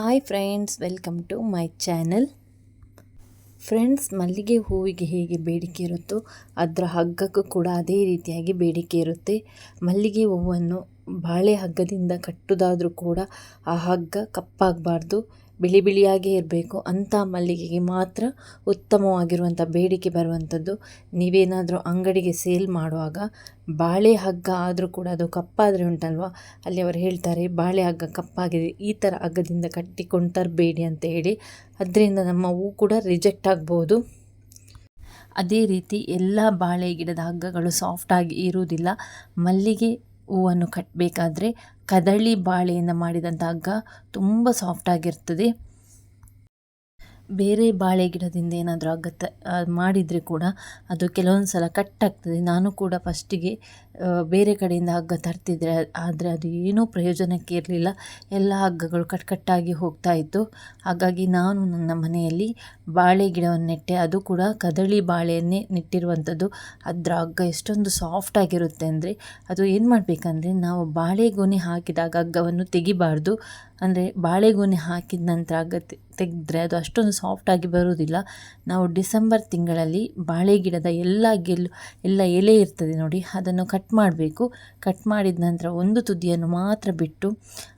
Hi friends welcome to my channel friends ಮಲ್ಲಿಗೆ ಹೂವಿಗೆ ಹೇಗೆ ಬೇಡಿಕೆ ಇರುತ್ತೋ ಅದರ ಹಗ್ಗಕ್ಕೂ ಕೂಡ ಅದೇ ರೀತಿಯಾಗಿ ಬೇಡಿಕೆ ಇರುತ್ತೆ. ಮಲ್ಲಿಗೆ ಹೂವನ್ನು ಬಾಳೆ ಹಗ್ಗದಿಂದ ಕಟ್ಟುವುದಾದರೂ ಕೂಡ ಆ ಹಗ್ಗ ಕಪ್ಪಾಗಬಾರ್ದು. ಬಿಳಿ ಬಿಳಿಯಾಗೇ ಇರಬೇಕು. ಅಂಥ ಮಲ್ಲಿಗೆಗೆ ಮಾತ್ರ ಉತ್ತಮವಾಗಿರುವಂಥ ಬೇಡಿಕೆ ಬರುವಂಥದ್ದು. ನೀವೇನಾದರೂ ಅಂಗಡಿಗೆ ಸೇಲ್ ಮಾಡುವಾಗ ಬಾಳೆ ಹಗ್ಗ ಆದರೂ ಕೂಡ ಅದು ಕಪ್ಪಾದರೆ ಉಂಟಲ್ವ? ಅಲ್ಲಿ ಅವರು ಹೇಳ್ತಾರೆ, ಬಾಳೆ ಹಗ್ಗ ಕಪ್ಪಾಗಿದೆ. ಈ ಥರ ಹಗ್ಗದಿಂದ ಕಟ್ಟಿಕೊಂಡು ತರಬೇಡಿ ಅಂತ ಹೇಳಿ. ಅದರಿಂದ ನಮ್ಮ ಹೂ ಕೂಡ ರಿಜೆಕ್ಟ್ ಆಗ್ಬೋದು. ಅದೇ ರೀತಿ ಎಲ್ಲ ಬಾಳೆ ಗಿಡದ ಹಗ್ಗಗಳು ಸಾಫ್ಟಾಗಿ ಇರುವುದಿಲ್ಲ. ಮಲ್ಲಿಗೆ ಹೂವನ್ನು ಕಟ್ಟಬೇಕಾದ್ರೆ ಕದಳಿ ಬಾಳೆಯಿಂದ ಮಾಡಿದಂಥ ಹಗ್ಗ ತುಂಬ ಸಾಫ್ಟಾಗಿರ್ತದೆ ಬೇರೆ ಬಾಳೆ ಗಿಡದಿಂದ ಏನಾದರೂ ಹಗ್ಗ ತ ಮಾಡಿದರೆ ಕೂಡ ಅದು ಕೆಲವೊಂದು ಸಲ ಕಟ್ಟಾಗ್ತದೆ ನಾನು ಕೂಡ ಫಸ್ಟಿಗೆ ಬೇರೆ ಕಡೆಯಿಂದ ಹಗ್ಗ ತರ್ತಿದ್ರೆ ಆದರೆ ಅದು ಏನೂ ಪ್ರಯೋಜನಕ್ಕೆ ಇರಲಿಲ್ಲ. ಎಲ್ಲ ಹಗ್ಗಗಳು ಕಟ್ಕಟ್ಟಾಗಿ ಹೋಗ್ತಾ ಇತ್ತು. ಹಾಗಾಗಿ ನಾನು ನನ್ನ ಮನೆಯಲ್ಲಿ ಬಾಳೆ ಗಿಡವನ್ನು ನೆಟ್ಟೆ. ಅದು ಕೂಡ ಕದಳಿ ಬಾಳೆಯನ್ನೇ ನೆಟ್ಟಿರುವಂಥದ್ದು. ಅದರ ಹಗ್ಗ ಎಷ್ಟೊಂದು ಸಾಫ್ಟಾಗಿರುತ್ತೆ ಅಂದರೆ ಅದು ಏನು ಮಾಡಬೇಕಂದ್ರೆ ನಾವು ಬಾಳೆಗೊನೆ ಹಾಕಿದಾಗ ಹಗ್ಗವನ್ನು ತೆಗಿಬಾರ್ದು. ಅಂದರೆ ಬಾಳೆಗೊನೆ ಹಾಕಿದ ನಂತರ ಹಗ್ಗ ತೆಗೆದ್ರೆ ಅದು ಅಷ್ಟೊಂದು ಸಾಫ್ಟಾಗಿ ಬರುವುದಿಲ್ಲ. ನಾವು ಡಿಸೆಂಬರ್ ತಿಂಗಳಲ್ಲಿ ಬಾಳೆ ಗಿಡದ ಎಲ್ಲ ಗೆಲ್ಲು ಎಲ್ಲ ಎಲೆ ಇರ್ತದೆ ನೋಡಿ, ಅದನ್ನು ಕಟ್ ಮಾಡಬೇಕು. ಕಟ್ ಮಾಡಿದ ನಂತರ ಒಂದು ತುದಿಯನ್ನು ಮಾತ್ರ ಬಿಟ್ಟು,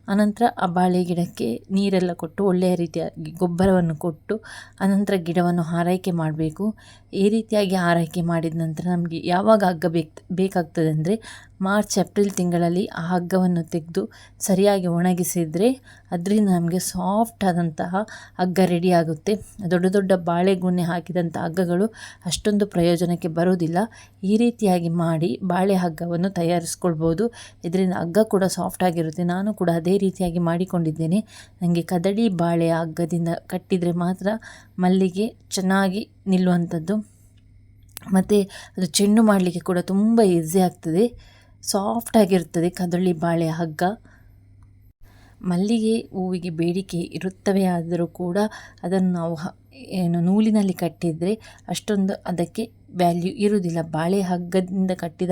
ಆನಂತರ ಆ ಬಾಳೆ ಗಿಡಕ್ಕೆ ನೀರೆಲ್ಲ ಕೊಟ್ಟು, ಒಳ್ಳೆಯ ರೀತಿಯಾಗಿ ಗೊಬ್ಬರವನ್ನು ಕೊಟ್ಟು, ಆನಂತರ ಗಿಡವನ್ನು ಆರೈಕೆ ಮಾಡಬೇಕು. ಈ ರೀತಿಯಾಗಿ ಆರೈಕೆ ಮಾಡಿದ ನಂತರ ನಮಗೆ ಯಾವಾಗ ಹಗ್ಗ ಬೇಕು ಬೇಕಾಗ್ತದೆ ಅಂದರೆ ಮಾರ್ಚ್, ಏಪ್ರಿಲ್ ತಿಂಗಳಲ್ಲಿ ಆ ಹಗ್ಗವನ್ನು ತೆಗೆದು ಸರಿಯಾಗಿ ಒಣಗಿಸಿದರೆ ಅದರಿಂದ ನಮಗೆ ಸಾಫ್ಟ್ ಆದಂತಹ ಹಗ್ಗ ರೆಡಿಯಾಗುತ್ತೆ ದೊಡ್ಡ ದೊಡ್ಡ ಬಾಳೆಗೊನೆ ಹಾಕಿದಂಥ ಹಗ್ಗಗಳು ಅಷ್ಟೊಂದು ಪ್ರಯೋಜನಕ್ಕೆ ಬರೋದಿಲ್ಲ ಈ ರೀತಿಯಾಗಿ ಮಾಡಿ ಬಾಳೆ ಹಗ್ಗವನ್ನು ತಯಾರಿಸ್ಕೊಳ್ಬೋದು. ಇದರಿಂದ ಹಗ್ಗ ಕೂಡ ಸಾಫ್ಟ್ ಆಗಿರುತ್ತೆ. ನಾನು ಕೂಡ ಅದೇ ರೀತಿಯಾಗಿ ಮಾಡಿಕೊಂಡಿದ್ದೇನೆ. ನನಗೆ ಕದಡಿ ಬಾಳೆ ಹಗ್ಗದಿಂದ ಕಟ್ಟಿದರೆ ಮಾತ್ರ ಮಲ್ಲಿಗೆ ಚೆನ್ನಾಗಿ ನಿಲ್ಲುವಂಥದ್ದು. ಮತ್ತು ಅದು ಚೆಂಡು ಮಾಡಲಿಕ್ಕೆ ಕೂಡ ತುಂಬ ಈಸಿ ಆಗ್ತದೆ. ಸಾಫ್ಟಾಗಿರ್ತದೆ ಕದಳಿ ಬಾಳೆ ಹಗ್ಗ. ಮಲ್ಲಿಗೆ ಹೂವಿಗೆ ಬೇಡಿಕೆ ಇರುತ್ತವೆ ಆದರೂ ಕೂಡ ಅದನ್ನು ನಾವು ಏನು ನೂಲಿನಲ್ಲಿ ಕಟ್ಟಿದರೆ ಅಷ್ಟೊಂದು ಅದಕ್ಕೆ ವ್ಯಾಲ್ಯೂ ಇರುವುದಿಲ್ಲ. ಬಾಳೆ ಹಗ್ಗದಿಂದ ಕಟ್ಟಿದ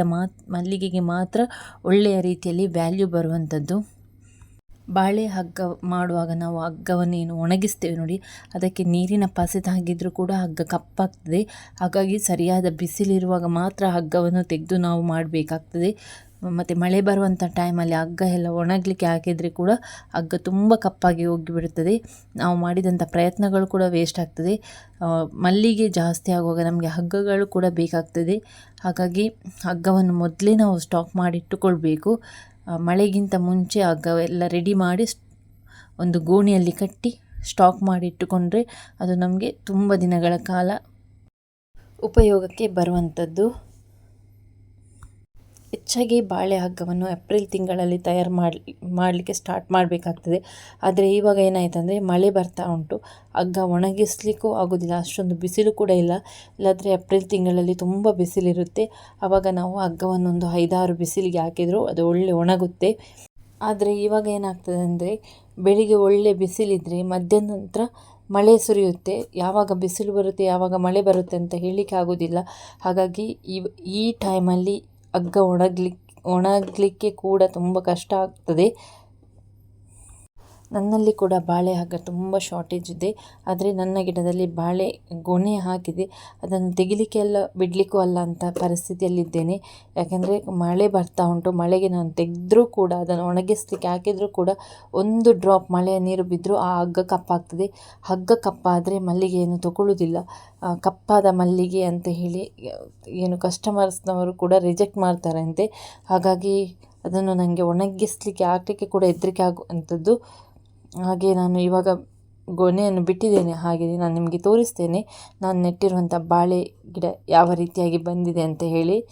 ಮಲ್ಲಿಗೆಗೆ ಮಾತ್ರ ಒಳ್ಳೆಯ ರೀತಿಯಲ್ಲಿ ವ್ಯಾಲ್ಯೂ ಬರುವಂಥದ್ದು. ಬಾಳೆ ಹಗ್ಗ ಮಾಡುವಾಗ ನಾವು ಹಗ್ಗವನ್ನೇನು ಒಣಗಿಸ್ತೇವೆ ನೋಡಿ, ಅದಕ್ಕೆ ನೀರಿನ ಪಸೆ ತಾಗಿದ್ರೂ ಕೂಡ ಹಗ್ಗ ಕಪ್ಪಾಗ್ತದೆ. ಹಾಗಾಗಿ ಸರಿಯಾದ ಬಿಸಿಲಿರುವಾಗ ಮಾತ್ರ ಹಗ್ಗವನ್ನು ತೆಗೆದು ನಾವು ಮಾಡಬೇಕಾಗ್ತದೆ. ಮತ್ತು ಮಳೆ ಬರುವಂಥ ಟೈಮಲ್ಲಿ ಹಗ್ಗ ಎಲ್ಲ ಒಣಗಲಿಕ್ಕೆ ಹಾಕಿದರೆ ಕೂಡ ಹಗ್ಗ ತುಂಬ ಕಪ್ಪಾಗಿ ಹೋಗಿಬಿಡುತ್ತದೆ ನಾವು ಮಾಡಿದಂಥ ಪ್ರಯತ್ನಗಳು ಕೂಡ ವೇಸ್ಟ್ ಆಗ್ತದೆ. ಮಲ್ಲಿಗೆ ಜಾಸ್ತಿ ಆಗುವಾಗ ನಮಗೆ ಹಗ್ಗಗಳು ಕೂಡ ಬೇಕಾಗ್ತದೆ. ಹಾಗಾಗಿ ಹಗ್ಗವನ್ನು ಮೊದಲೇ ನಾವು ಸ್ಟಾಕ್ ಮಾಡಿಟ್ಟುಕೊಳ್ಬೇಕು ಮಳೆಗಿಂತ ಮುಂಚೆ ಹಗ್ಗವೆಲ್ಲ ರೆಡಿ ಮಾಡಿ ಒಂದು ಗೋಣಿಯಲ್ಲಿ ಕಟ್ಟಿ ಸ್ಟಾಕ್ ಮಾಡಿ ಇಟ್ಟುಕೊಂಡ್ರೆ ಅದು ನಮಗೆ ತುಂಬ ದಿನಗಳ ಕಾಲ ಉಪಯೋಗಕ್ಕೆ ಬರುವಂಥದ್ದು. ಹೆಚ್ಚಾಗಿ ಬಾಳೆ ಹಗ್ಗವನ್ನು ಏಪ್ರಿಲ್ ತಿಂಗಳಲ್ಲಿ ತಯಾರು ಮಾಡಿ, ಮಾಡಲಿಕ್ಕೆ ಸ್ಟಾರ್ಟ್ ಮಾಡಬೇಕಾಗ್ತದೆ. ಆದರೆ ಇವಾಗ ಏನಾಯ್ತಂದರೆ ಮಳೆ ಬರ್ತಾ ಉಂಟು. ಹಗ್ಗ ಒಣಗಿಸ್ಲಿಕ್ಕೂ ಆಗೋದಿಲ್ಲ, ಅಷ್ಟೊಂದು ಬಿಸಿಲು ಕೂಡ ಇಲ್ಲ. ಇಲ್ಲಾದರೆ ಏಪ್ರಿಲ್ ತಿಂಗಳಲ್ಲಿ ತುಂಬ ಬಿಸಿಲಿರುತ್ತೆ. ಆವಾಗ ನಾವು ಹಗ್ಗವನ್ನು ಒಂದು ಐದಾರು ಬಿಸಿಲಿಗೆ ಹಾಕಿದರೂ, ಅದು ಒಳ್ಳೆ ಒಣಗುತ್ತೆ. ಆದರೆ ಇವಾಗ ಏನಾಗ್ತದೆ ಅಂದರೆ ಬೆಳಿಗ್ಗೆ ಒಳ್ಳೆ ಬಿಸಿಲಿದ್ದರೆ ಮಧ್ಯಾಹ್ನ ನಂತರ ಮಳೆ ಸುರಿಯುತ್ತೆ. ಯಾವಾಗ ಬಿಸಿಲು ಬರುತ್ತೆ, ಯಾವಾಗ ಮಳೆ ಬರುತ್ತೆ ಅಂತ ಹೇಳಲಿಕ್ಕೆ ಆಗೋದಿಲ್ಲ. ಹಾಗಾಗಿ ಈ ಈ ಟೈಮಲ್ಲಿ ಹಗ್ಗ ಒಣಗ್ಲಿಕ್ಕೆ ಒಣಗಲಿಕ್ಕೆ ಕೂಡ ತುಂಬ ಕಷ್ಟ ಆಗ್ತದೆ. ನನ್ನಲ್ಲಿ ಕೂಡ ಬಾಳೆ ಹಗ್ಗ ತುಂಬ ಶಾರ್ಟೇಜ್ ಇದೆ. ಆದರೆ ನನ್ನ ಗಿಡದಲ್ಲಿ ಬಾಳೆ ಗೊನೆ ಹಾಕಿದೆ. ಅದನ್ನು ತೆಗಿಲಿಕ್ಕೆ ಅಲ್ಲ, ಬಿಡಲಿಕ್ಕೂ ಅಲ್ಲ ಅಂತ ಪರಿಸ್ಥಿತಿಯಲ್ಲಿದ್ದೇನೆ. ಯಾಕೆಂದರೆ ಮಳೆ ಬರ್ತಾ ಉಂಟು, ಮಳೆಗೆ ನಾನು ತೆಗೆದ್ರೂ ಕೂಡ, ಅದನ್ನು ಒಣಗಿಸ್ಲಿಕ್ಕೆ ಹಾಕಿದರೂ ಕೂಡ ಒಂದು ಡ್ರಾಪ್ ಮಳೆಯ ನೀರು ಬಿದ್ದರೂ ಆ ಹಗ್ಗ ಕಪ್ಪಾಗ್ತದೆ. ಹಗ್ಗ ಕಪ್ಪಾದರೆ ಮಲ್ಲಿಗೆಯನ್ನು ತಗೊಳ್ಳುವುದಿಲ್ಲ ಕಪ್ಪಾದ ಮಲ್ಲಿಗೆ ಅಂತ ಹೇಳಿ ಏನು ಕಸ್ಟಮರ್ಸ್ನವರು ಕೂಡ ರಿಜೆಕ್ಟ್ ಮಾಡ್ತಾರಂತೆ. ಹಾಗಾಗಿ ಅದನ್ನು ನನಗೆ ಒಣಗಿಸ್ಲಿಕ್ಕೆ, ಹಾಕಲಿಕ್ಕೆ ಕೂಡ ಹೆದರಿಕೆ ಆಗುವಂಥದ್ದು ಹಾಗೆ ನಾನು ಇವಾಗ ಗೊನೆಯನ್ನು ಬಿಟ್ಟಿದ್ದೇನೆ ಹಾಗೆ ನಾನು ನಿಮಗೆ ತೋರಿಸ್ತೇನೆ. ನಾನು ನೆಟ್ಟಿರುವಂಥ ಬಾಳೆ ಗಿಡ ಯಾವ ರೀತಿಯಾಗಿ ಬಂದಿದೆ ಅಂತ ಹೇಳಿ.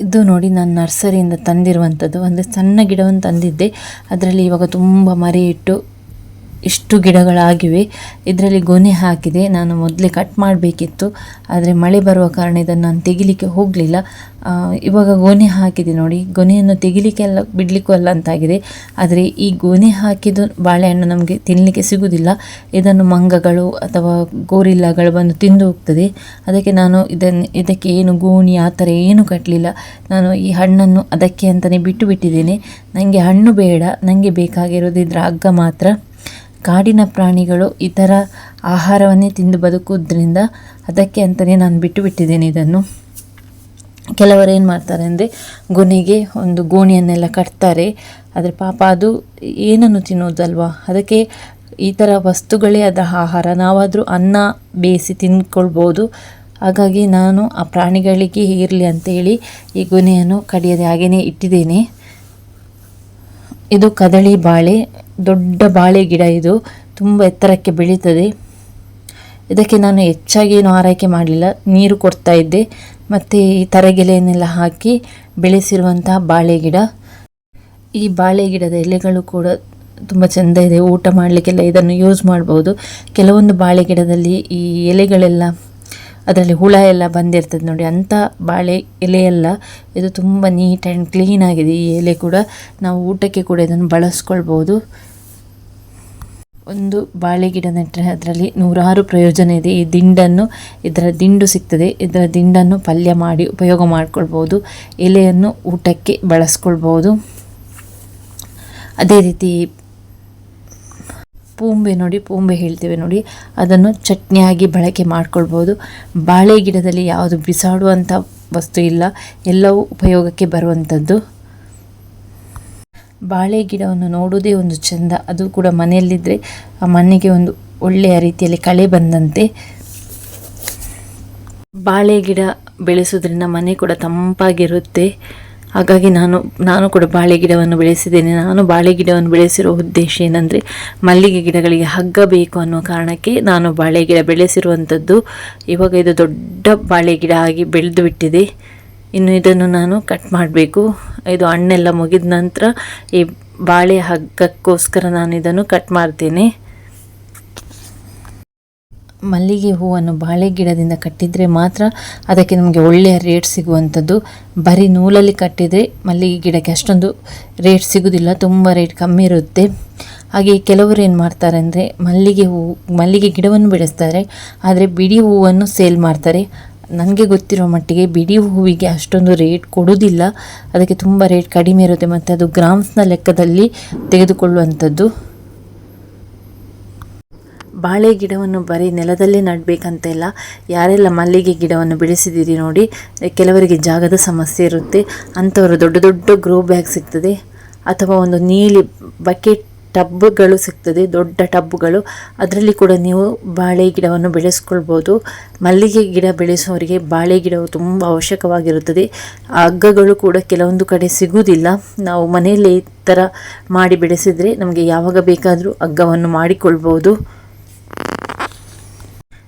ಇದು ನೋಡಿ ನಾನು ನರ್ಸರಿಯಿಂದ ತಂದಿರುವಂಥದ್ದು. ಅಂದರೆ ಸಣ್ಣ ಗಿಡವನ್ನು ತಂದಿದ್ದೆ. ಅದರಲ್ಲಿ ಇವಾಗ ತುಂಬ ಮರಿ ಇಟ್ಟು ಇಷ್ಟು ಗಿಡಗಳಾಗಿವೆ. ಇದರಲ್ಲಿ ಗೊನೆ ಹಾಕಿದೆ. ನಾನು ಮೊದಲೇ ಕಟ್ ಮಾಡಬೇಕಿತ್ತು. ಆದರೆ ಮಳೆ ಬರುವ ಕಾರಣ ಇದನ್ನು ನಾನು ತೆಗಿಲಿಕ್ಕೆ ಹೋಗಲಿಲ್ಲ. ಇವಾಗ ಗೊನೆ ಹಾಕಿದೆ ನೋಡಿ. ಗೊನೆಯನ್ನು ತೆಗಿಲಿಕ್ಕೆಲ್ಲ ಬಿಡಲಿಕ್ಕೂ ಅಲ್ಲ ಅಂತಾಗಿದೆ. ಆದರೆ ಈ ಗೊನೆ ಹಾಕಿದ ಬಾಳೆಹಣ್ಣು ನಮಗೆ ತಿನ್ನಲಿಕ್ಕೆ ಸಿಗುವುದಿಲ್ಲ ಇದನ್ನು ಮಂಗಗಳು ಅಥವಾ ಗೋರಿಲ್ಲಗಳು ಬಂದು ತಿಂದು ಹೋಗ್ತದೆ. ಅದಕ್ಕೆ ನಾನು ಇದನ್ನು ಇದಕ್ಕೆ ಏನು ಗೋಣಿ, ಆ ಥರ ಏನು ಕಟ್ಟಲಿಲ್ಲ ನಾನು ಈ ಹಣ್ಣನ್ನು ಅದಕ್ಕೆ ಅಂತಲೇ ಬಿಟ್ಟು ಬಿಟ್ಟಿದ್ದೇನೆ. ನನಗೆ ಹಣ್ಣು ಬೇಡ. ನನಗೆ ಬೇಕಾಗಿರೋದು ಇದರ ಹಗ್ಗ ಮಾತ್ರ. ಕಾಡಿನ ಪ್ರಾಣಿಗಳು ಈ ಥರ ಆಹಾರವನ್ನೇ ತಿಂದು ಬದುಕೋದ್ರಿಂದ ಅದಕ್ಕೆ ಅಂತಲೇ ನಾನು ಬಿಟ್ಟು ಬಿಟ್ಟಿದ್ದೇನೆ ಇದನ್ನು. ಕೆಲವರು ಏನು ಮಾಡ್ತಾರೆ ಅಂದರೆ ಗೊನೆಗೆ ಒಂದು ಗೋಣಿಯನ್ನೆಲ್ಲ ಕಟ್ತಾರೆ. ಆದರೆ ಪಾಪ ಅದು ಏನನ್ನು ತಿನ್ನೋದಲ್ವಾ ಅದಕ್ಕೆ ಈ ಥರ ವಸ್ತುಗಳೇ ಅದರ ಆಹಾರ. ನಾವಾದರೂ ಅನ್ನ ಬೇಯಿಸಿ ತಿಂದ್ಕೊಳ್ಬೋದು ಹಾಗಾಗಿ ನಾನು ಆ ಪ್ರಾಣಿಗಳಿಗೆ ಇರಲಿ ಅಂತೇಳಿ ಈ ಗೊನೆಯನ್ನು ಕಡಿಯದೆ ಹಾಗೆಯೇ ಇಟ್ಟಿದ್ದೇನೆ. ಇದು ಕದಳಿ ಬಾಳೆ. ದೊಡ್ಡ ಬಾಳೆ ಗಿಡ ಇದು. ತುಂಬ ಎತ್ತರಕ್ಕೆ ಬೆಳೀತದೆ ಇದಕ್ಕೆ ನಾನು ಹೆಚ್ಚಾಗಿ ಏನು ಆರೈಕೆ ಮಾಡಲಿಲ್ಲ. ನೀರು ಕೊಡ್ತಾ ಇದ್ದೆ. ಮತ್ತು ಈ ತರಗೆಲೆಯನ್ನೆಲ್ಲ ಹಾಕಿ ಬೆಳೆಸಿರುವಂತಹ ಬಾಳೆ ಗಿಡ. ಈ ಬಾಳೆ ಗಿಡದ ಎಲೆಗಳು ಕೂಡ ತುಂಬ ಚೆಂದ ಇದೆ. ಊಟ ಮಾಡಲಿಕ್ಕೆಲ್ಲ ಇದನ್ನು ಯೂಸ್ ಮಾಡ್ಬೋದು. ಕೆಲವೊಂದು ಬಾಳೆ ಗಿಡದಲ್ಲಿ ಈ ಎಲೆಗಳೆಲ್ಲ ಅದರಲ್ಲಿ ಹುಳ ಎಲ್ಲ ಬಂದಿರ್ತದೆ ನೋಡಿ ಅಂಥ ಬಾಳೆ ಎಲೆಯೆಲ್ಲ ಇದು ತುಂಬ ನೀಟ್ ಆ್ಯಂಡ್ ಕ್ಲೀನ್ ಆಗಿದೆ. ಈ ಎಲೆ ಕೂಡ ನಾವು ಊಟಕ್ಕೆ ಕೂಡ ಇದನ್ನು ಬಳಸ್ಕೊಳ್ಬೋದು. ಒಂದು ಬಾಳೆ ಗಿಡ ನೆಟ್ಟರೆ ಅದರಲ್ಲಿ ನೂರಾರು ಪ್ರಯೋಜನ ಇದೆ. ಈ ದಿಂಡನ್ನು, ಇದರ ದಿಂಡು ಸಿಗ್ತದೆ. ಇದರ ದಿಂಡನ್ನು ಪಲ್ಯ ಮಾಡಿ ಉಪಯೋಗ ಮಾಡಿಕೊಳ್ಬೋದು. ಎಲೆಯನ್ನು ಊಟಕ್ಕೆ ಬಳಸ್ಕೊಳ್ಬೋದು. ಅದೇ ರೀತಿ ಪೂಂಬೆ ನೋಡಿ, ಪೂಂಬೆ ಹೇಳ್ತೇವೆ ನೋಡಿ. ಅದನ್ನು ಚಟ್ನಿಯಾಗಿ ಬಳಕೆ ಮಾಡ್ಕೊಳ್ಬೋದು. ಬಾಳೆ ಗಿಡದಲ್ಲಿ ಯಾವುದು ಬಿಸಾಡುವಂಥ ವಸ್ತು ಇಲ್ಲ. ಎಲ್ಲವೂ ಉಪಯೋಗಕ್ಕೆ ಬರುವಂಥದ್ದು. ಬಾಳೆ ಗಿಡವನ್ನು ನೋಡುವುದೇ ಒಂದು ಚೆಂದ. ಅದು ಕೂಡ ಮನೆಯಲ್ಲಿದ್ದರೆ ಆ ಮಣ್ಣಿಗೆ ಒಂದು ಒಳ್ಳೆಯ ರೀತಿಯಲ್ಲಿ ಕಳೆ ಬಂದಂತೆ. ಬಾಳೆ ಗಿಡ ಬೆಳೆಸೋದ್ರಿಂದ ಮನೆ ಕೂಡ ತಂಪಾಗಿರುತ್ತೆ. ಹಾಗಾಗಿ ನಾನು ನಾನು ಕೂಡ ಬಾಳೆ ಗಿಡವನ್ನು ಬೆಳೆಸಿದ್ದೇನೆ. ನಾನು ಬಾಳೆ ಗಿಡವನ್ನು ಬೆಳೆಸಿರೋ ಉದ್ದೇಶ ಏನಂದರೆ, ಮಲ್ಲಿಗೆ ಗಿಡಗಳಿಗೆ ಹಗ್ಗ ಬೇಕು ಅನ್ನೋ ಕಾರಣಕ್ಕೆ ನಾನು ಬಾಳೆ ಗಿಡ ಬೆಳೆಸಿರುವಂಥದ್ದು. ಇವಾಗ ಇದು ದೊಡ್ಡ ಬಾಳೆ ಗಿಡ ಆಗಿ ಬೆಳೆದು ಬಿಟ್ಟಿದೆ. ಇನ್ನು ಇದನ್ನು ನಾನು ಕಟ್ ಮಾಡಬೇಕು. ಇದು ಹಣ್ಣೆಲ್ಲ ಮುಗಿದ ನಂತರ ಈ ಬಾಳೆ ಹಗ್ಗಕ್ಕೋಸ್ಕರ ನಾನು ಇದನ್ನು ಕಟ್ ಮಾಡ್ತೇನೆ. ಮಲ್ಲಿಗೆ ಹೂವನ್ನು ಬಾಳೆ ಗಿಡದಿಂದ ಕಟ್ಟಿದರೆ ಮಾತ್ರ ಅದಕ್ಕೆ ನಮಗೆ ಒಳ್ಳೆಯ ರೇಟ್ ಸಿಗುವಂಥದ್ದು. ಬರೀ ನೂಲಲ್ಲಿ ಕಟ್ಟಿದರೆ ಮಲ್ಲಿಗೆ ಗಿಡಕ್ಕೆ ಅಷ್ಟೊಂದು ರೇಟ್ ಸಿಗೋದಿಲ್ಲ, ತುಂಬ ರೇಟ್ ಕಮ್ಮಿ ಇರುತ್ತೆ. ಹಾಗೆ ಕೆಲವರು ಏನು ಮಾಡ್ತಾರೆ ಅಂದರೆ ಮಲ್ಲಿಗೆ ಹೂವು ಮಲ್ಲಿಗೆ ಗಿಡವನ್ನು ಬೆಳೆಸ್ತಾರೆ, ಆದರೆ ಬಿಡಿ ಹೂವನ್ನು ಸೇಲ್ ಮಾಡ್ತಾರೆ. ನನಗೆ ಗೊತ್ತಿರೋ ಮಟ್ಟಿಗೆ ಬಿಡಿ ಹೂವಿಗೆ ಅಷ್ಟೊಂದು ರೇಟ್ ಕೊಡೋದಿಲ್ಲ. ಅದಕ್ಕೆ ತುಂಬ ರೇಟ್ ಕಡಿಮೆ ಇರುತ್ತೆ, ಮತ್ತು ಅದು ಗ್ರಾಮ್ಸ್ನ ಲೆಕ್ಕದಲ್ಲಿ ತೆಗೆದುಕೊಳ್ಳುವಂಥದ್ದು. ಬಾಳೆ ಗಿಡವನ್ನು ಬರೀ ನೆಲದಲ್ಲೇ ನಡಬೇಕಂತ ಇಲ್ಲ ಯಾರೆಲ್ಲ ಮಲ್ಲಿಗೆ ಗಿಡವನ್ನು ಬೆಳೆಸಿದ್ದೀರಿ ನೋಡಿ, ಕೆಲವರಿಗೆ ಜಾಗದ ಸಮಸ್ಯೆ ಇರುತ್ತೆ. ಅಂಥವರು ದೊಡ್ಡ ದೊಡ್ಡ ಗ್ರೋ ಬ್ಯಾಗ್ ಸಿಗ್ತದೆ, ಅಥವಾ ಒಂದು ನೀಲಿ ಬಕೆಟ್ ಟಬ್ಗಳು ಸಿಗ್ತದೆ, ದೊಡ್ಡ ಟಬ್ಗಳು. ಅದರಲ್ಲಿ ಕೂಡ ನೀವು ಬಾಳೆ ಗಿಡವನ್ನು ಬೆಳೆಸ್ಕೊಳ್ಬೋದು. ಮಲ್ಲಿಗೆ ಗಿಡ ಬೆಳೆಸುವವರಿಗೆ ಬಾಳೆ ಗಿಡವು ತುಂಬ ಅವಶ್ಯಕವಾಗಿರುತ್ತದೆ. ಹಗ್ಗಗಳು ಕೂಡ ಕೆಲವೊಂದು ಕಡೆ ಸಿಗುವುದಿಲ್ಲ. ನಾವು ಮನೆಯಲ್ಲೇ ಈ ಥರ ಮಾಡಿ ಬೆಳೆಸಿದರೆ ನಮಗೆ ಯಾವಾಗ ಬೇಕಾದರೂ ಹಗ್ಗವನ್ನು ಮಾಡಿಕೊಳ್ಬೋದು.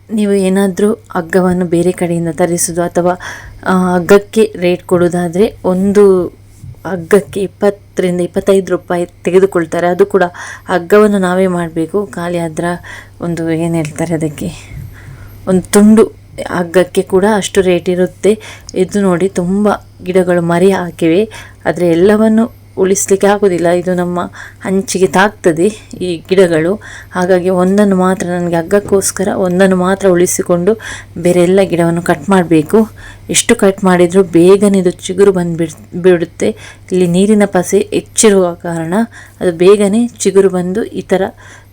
ನೀವು ಏನಾದರೂ ಹಗ್ಗವನ್ನು ಬೇರೆ ಕಡೆಯಿಂದ ತರಿಸೋದು ಅಥವಾ ಹಗ್ಗಕ್ಕೆ ರೇಟ್ ಕೊಡೋದಾದರೆ ಒಂದು ಹಗ್ಗಕ್ಕೆ ಇಪ್ಪತ್ತರಿಂದ ಇಪ್ಪತ್ತೈದು ರೂಪಾಯಿ ತೆಗೆದುಕೊಳ್ತಾರೆ. ಅದು ಕೂಡ ಹಗ್ಗವನ್ನು ನಾವೇ ಮಾಡಬೇಕು. ಖಾಲಿ ಅದರ ಒಂದು ಏನು ಹೇಳ್ತಾರೆ ಅದಕ್ಕೆ? ಒಂದು ತುಂಡು ಹಗ್ಗಕ್ಕೆ ಕೂಡ ಅಷ್ಟು ರೇಟ್ ಇರುತ್ತೆ. ಇದು ನೋಡಿ ತುಂಬ ಗಿಡಗಳು ಮರಿ ಹಾಕಿವೆ. ಆದರೆ ಎಲ್ಲವನ್ನು ಉಳಿಸ್ಲಿಕ್ಕೆ ಆಗೋದಿಲ್ಲ. ಇದು ನಮ್ಮ ಹಂಚಿಗೆ ತಾಗ್ತದೆ ಈ ಗಿಡಗಳು. ಹಾಗಾಗಿ ಒಂದನ್ನು ಮಾತ್ರ ನನಗೆ ಹಗ್ಗಕ್ಕೋಸ್ಕರ ಒಂದನ್ನು ಮಾತ್ರ ಉಳಿಸಿಕೊಂಡು ಬೇರೆ ಎಲ್ಲ ಗಿಡವನ್ನು ಕಟ್ ಮಾಡಬೇಕು. ಎಷ್ಟು ಕಟ್ ಮಾಡಿದರೂ ಬೇಗನೆ ಇದು ಚಿಗುರು ಬಂದು ಬಿಡುತ್ತೆ. ಇಲ್ಲಿ ನೀರಿನ ಪಸೆ ಹೆಚ್ಚಿರುವ ಕಾರಣ ಅದು ಬೇಗನೆ ಚಿಗುರು ಬಂದು ಈ ಥರ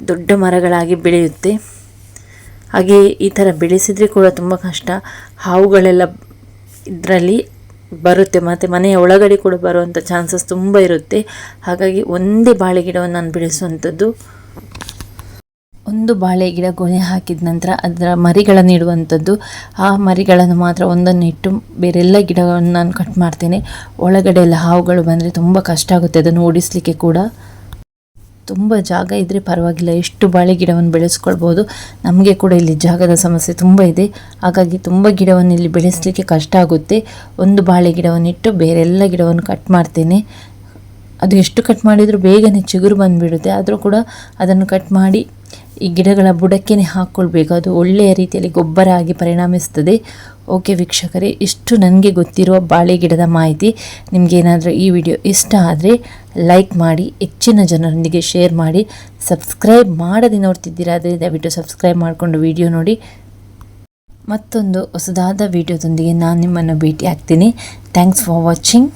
ದೊಡ್ಡ ಮರಗಳಾಗಿ ಬೆಳೆಯುತ್ತೆ. ಹಾಗೆಯೇ ಈ ಥರ ಬೆಳೆಸಿದರೆ ಕೂಡ ತುಂಬ ಕಷ್ಟ. ಹಾವುಗಳೆಲ್ಲ ಇದರಲ್ಲಿ ಬರುತ್ತೆ, ಮತ್ತು ಮನೆಯ ಒಳಗಡೆ ಕೂಡ ಬರುವಂಥ ಚಾನ್ಸಸ್ ತುಂಬ ಇರುತ್ತೆ. ಹಾಗಾಗಿ ಒಂದೇ ಬಾಳೆ ಗಿಡವನ್ನು ನಾನು ಬೆಳೆಸುವಂಥದ್ದು. ಒಂದು ಬಾಳೆ ಗಿಡ ಗೊನೆ ಹಾಕಿದ ನಂತರ ಅದರ ಮರಿಗಳನ್ನು ಇಡುವಂಥದ್ದು ಆ ಮರಿಗಳನ್ನು ಮಾತ್ರ ಒಂದನ್ನು ಇಟ್ಟು ಬೇರೆಲ್ಲ ಗಿಡಗಳನ್ನು ನಾನು ಕಟ್ ಮಾಡ್ತೇನೆ. ಒಳಗಡೆ ಎಲ್ಲ ಹಾವುಗಳು ಬಂದರೆ ತುಂಬ ಕಷ್ಟ ಆಗುತ್ತೆ, ಅದನ್ನು ಓಡಿಸಲಿಕ್ಕೆ ಕೂಡ. ತುಂಬ ಜಾಗ ಇದ್ದರೆ ಪರವಾಗಿಲ್ಲ. ಎಷ್ಟು ಬಾಳೆ ಗಿಡವನ್ನು ಬೆಳೆಸ್ಕೊಳ್ಬೋದು. ನಮಗೆ ಕೂಡ ಇಲ್ಲಿ ಜಾಗದ ಸಮಸ್ಯೆ ತುಂಬ ಇದೆ. ಹಾಗಾಗಿ ತುಂಬ ಗಿಡವನ್ನು ಇಲ್ಲಿ ಬೆಳೆಸಲಿಕ್ಕೆ ಕಷ್ಟ ಆಗುತ್ತೆ. ಒಂದು ಬಾಳೆ ಗಿಡವನ್ನು ಇಟ್ಟು ಬೇರೆಲ್ಲ ಗಿಡವನ್ನು ಕಟ್ ಮಾಡ್ತೇನೆ. ಅದು ಎಷ್ಟು ಕಟ್ ಮಾಡಿದರೂ ಬೇಗನೆ ಚಿಗುರು ಬಂದುಬಿಡುತ್ತೆ. ಆದರೂ ಕೂಡ ಅದನ್ನು ಕಟ್ ಮಾಡಿ ಈ ಗಿಡಗಳ ಬುಡಕ್ಕೇ ಹಾಕ್ಕೊಳ್ಬೇಕು ಅದು ಒಳ್ಳೆಯ ರೀತಿಯಲ್ಲಿ ಗೊಬ್ಬರ ಆಗಿ ಪರಿಣಮಿಸ್ತದೆ. ಓಕೆ ವೀಕ್ಷಕರೇ, ಇಷ್ಟು ನನಗೆ ಗೊತ್ತಿರುವ ಬಾಳೆ ಗಿಡದ ಮಾಹಿತಿ. ನಿಮಗೇನಾದರೂ ಈ ವಿಡಿಯೋ ಇಷ್ಟ ಆದರೆ ಲೈಕ್ ಮಾಡಿ, ಹೆಚ್ಚಿನ ಜನರೊಂದಿಗೆ ಶೇರ್ ಮಾಡಿ, ಸಬ್ಸ್ಕ್ರೈಬ್ ಮಾಡದೆ ನೋಡ್ತಿದ್ದೀರಾ ಆದರೆ ದಯವಿಟ್ಟು ಸಬ್ಸ್ಕ್ರೈಬ್ ಮಾಡಿಕೊಂಡು ವಿಡಿಯೋ ನೋಡಿ. ಮತ್ತೊಂದು ಹೊಸದಾದ ವಿಡಿಯೋದೊಂದಿಗೆ ನಾನು ನಿಮ್ಮನ್ನು ಭೇಟಿ ಆಗ್ತೀನಿ ಥ್ಯಾಂಕ್ಸ್ ಫಾರ್ ವಾಚಿಂಗ್